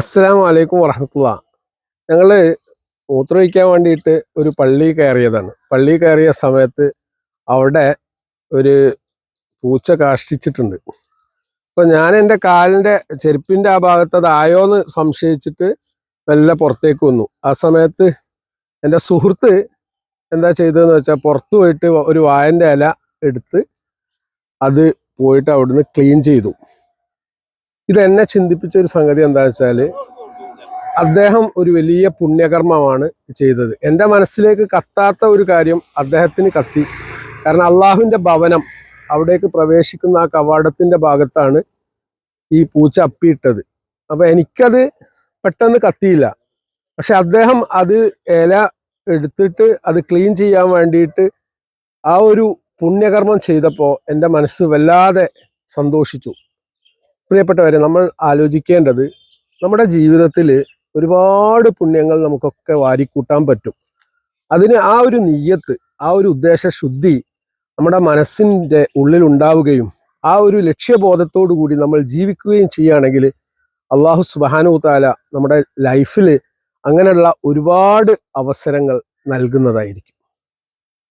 അസ്സലാമു വലൈക്കും വറഹമത്തുള്ള ഞങ്ങൾ മൂത്രമൊഴിക്കാൻ വേണ്ടിയിട്ട് ഒരു പള്ളി കയറിയതാണ്. പള്ളി കയറിയ സമയത്ത് അവിടെ ഒരു പൂച്ച കാഷ്ടിച്ചിട്ടുണ്ട്. അപ്പോൾ ഞാൻ എന്റെ കാലിന്റെ ചെരുപ്പിന്റെ ആ ഭാഗത്ത് അതായോ എന്ന് സംശയിച്ചിട്ട് മെല്ലെ പുറത്തേക്ക് വന്നു. ആ സമയത്ത് എന്റെ സുഹൃത്ത് എന്താ ചെയ്തതെന്ന് വെച്ചാൽ പുറത്ത് പോയിട്ട് ഒരു വായന്റെ ഇല എടുത്ത് അത് പോയിട്ട് അവിടുന്ന് ക്ലീൻ ചെയ്തു. ഇത് എന്നെ ചിന്തിപ്പിച്ച ഒരു സംഗതി എന്താ വെച്ചാൽ അദ്ദേഹം ഒരു വലിയ പുണ്യകർമ്മമാണ് ചെയ്തത്. എന്റെ മനസ്സിലേക്ക് കത്താത്ത ഒരു കാര്യം അദ്ദേഹത്തിന് കത്തി. കാരണം അള്ളാഹുവിന്റെ ഭവനം അവിടേക്ക് പ്രവേശിക്കുന്ന ആ കവാടത്തിന്റെ ഭാഗത്താണ് ഈ പൂച്ച അപ്പിയിട്ടത്. അപ്പോൾ എനിക്കത് പെട്ടെന്ന് കത്തിയില്ല. പക്ഷെ അദ്ദേഹം അത് ഇല എടുത്തിട്ട് അത് ക്ലീൻ ചെയ്യാൻ വേണ്ടിയിട്ട് ആ ഒരു പുണ്യകർമ്മം ചെയ്തപ്പോൾ എന്റെ മനസ്സ് വല്ലാതെ സന്തോഷിച്ചു. പ്രിയപ്പെട്ടവരെ നമ്മൾ ആലോചിക്കേണ്ടത് നമ്മുടെ ജീവിതത്തിൽ ഒരുപാട് പുണ്യങ്ങൾ നമുക്കൊക്കെ വാരിക്കൂട്ടാൻ പറ്റും. അതിന് ആ ഒരു നീയത്ത് ആ ഒരു ഉദ്ദേശ ശുദ്ധി നമ്മുടെ മനസ്സിന്റെ ഉള്ളിൽ ഉണ്ടാവുകയും ആ ഒരു ലക്ഷ്യബോധത്തോടു കൂടി നമ്മൾ ജീവിക്കുകയും ചെയ്യുകയാണെങ്കിൽ അള്ളാഹു സുബാനു താല നമ്മുടെ ലൈഫിൽ അങ്ങനെയുള്ള ഒരുപാട് അവസരങ്ങൾ നൽകുന്നതായിരിക്കും.